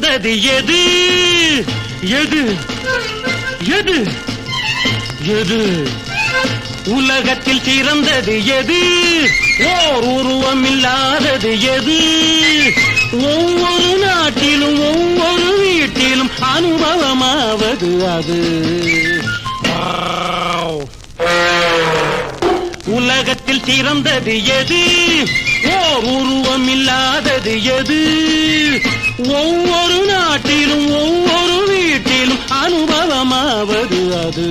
வந்தது எது? எது? எது? எது? உலகத்தில் சிறந்தது எது? ஓர் உருவம் இல்லாதது எது? ஒவ்வொரு நாட்டிலும் ஒவ்வொரு வீட்டிலும் அனுபவமாவது அது. உலகத்தில் சிறந்தது எது? ஓர் உருவம் இல்லாதது எது? ஒவ்வொரு நாட்டிலும் ஒவ்வொரு வீட்டிலும் அனுபவமாவது அது.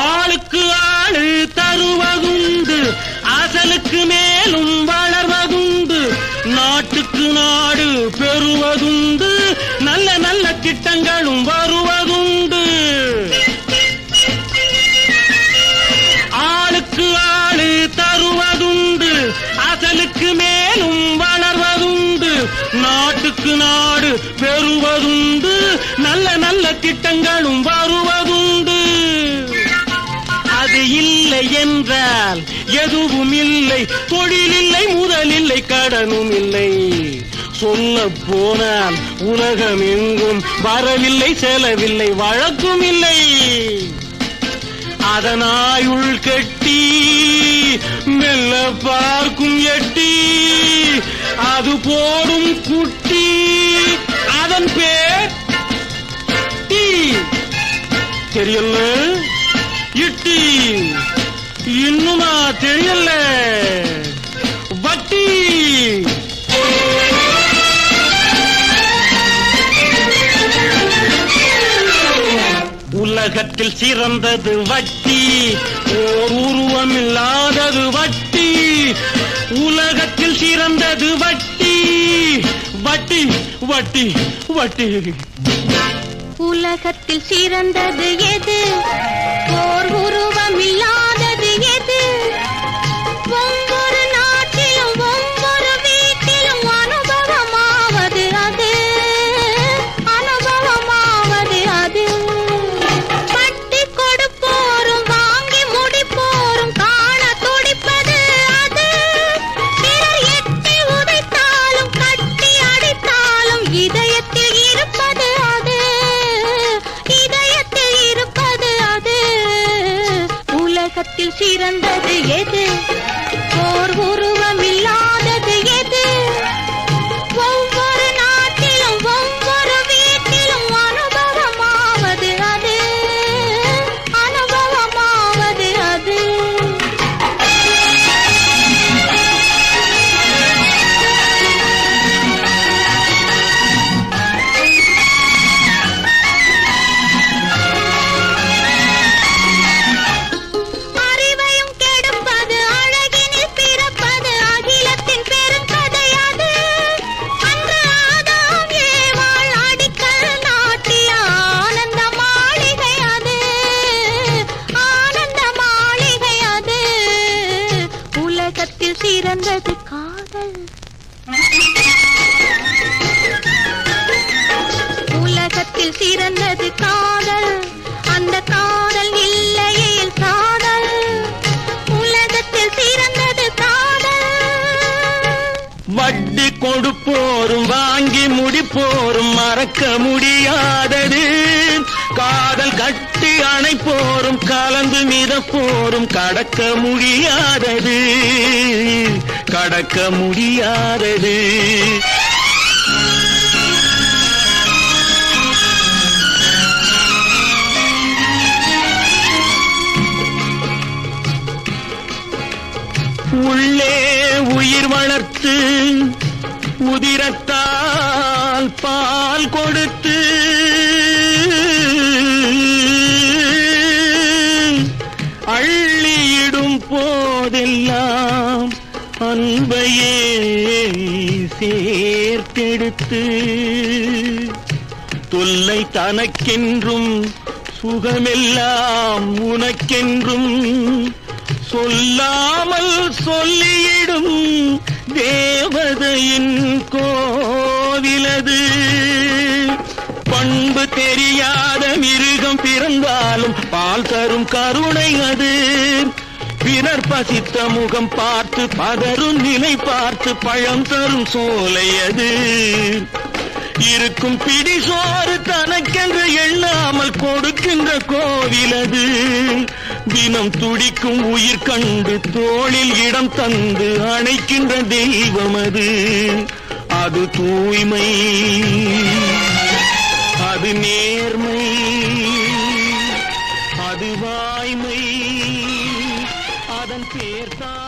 ஆளுக்கு ஆளு தருவதுண்டு அசலுக்கு மே பெறுவதுண்டு. நல்ல நல்ல திட்டங்களும் வருவதுண்டு. ஆளுக்கு ஆளு தருவதுண்டு. அசலுக்கு மேலும் வளர்வதுண்டு. நாட்டுக்கு நாடு பெறுவதுண்டு. நல்ல நல்ல திட்டங்களும் வருவதுண்டு. அது இல்லை என்றால் எதுவும் இல்லை தொழில் இல்லை முதலில்லை கடனும் இல்லை சொல்ல போனால் உலகம் எங்கும் வரவில்லை செலவில்லை வழக்கும் இல்லை அதனாய் உள்கட்டி மெல்ல பார்க்கும் எட்டி அது போடும் குட்டி அதன் பேர் டீ. தெரியல இட்டி. இன்னுமா தெரியல வட்டி. உலகத்தில் சிறந்தது வட்டி. ஓர் உருவம் இல்லாதது வட்டி. உலகத்தில் சிறந்தது வட்டி. வட்டி வட்டி வட்டி. உலகத்தில் சிறந்தது எது? ஓர் உருவம் இல்லாதது எது? உலகத்தில் சிறந்தது எது? ஓர் உருவம் சிறந்தது காதல். உலகத்தில் சிறந்தது காதல். அந்த காதல் இல்லையில் காதல். உலகத்தில் சிறந்தது காதல். வட்டி கொடுப்போரும் வாங்கி முடிப்போரும் மறக்க முடியாதது. காதல் கட்டி அணைப்போரும் கலந்து மிதப்போரும் கடக்க முடியாதது. கடக்க முடியாதது. உள்ளே உயிர் வளர்த்து உதிரத்தால் பால் கொடுத்து சேர்த்தெடுத்து தொல்லை தனக்கென்றும் சுகமெல்லாம் உனக்கென்றும் சொல்லாமல் சொல்லியிடும் தேவதையின் கோவிலது. பண்பு தெரியாத மிருகம் பிறந்தாலும் பால் தரும் கருணை அது. பிறர் பசித்த முகம் பார்த்து பதரும் நிலை பார்த்து பழம் தரும் சோலை அது. இருக்கும் பிடி சோறு தனக்கென்று எண்ணாமல் கொடுக்கின்ற கோவிலது தினம் துடிக்கும் உயிர் கண்டு தோளில் இடம் தந்து அணைக்கின்ற தெய்வம் அது. அது தூய்மை. அது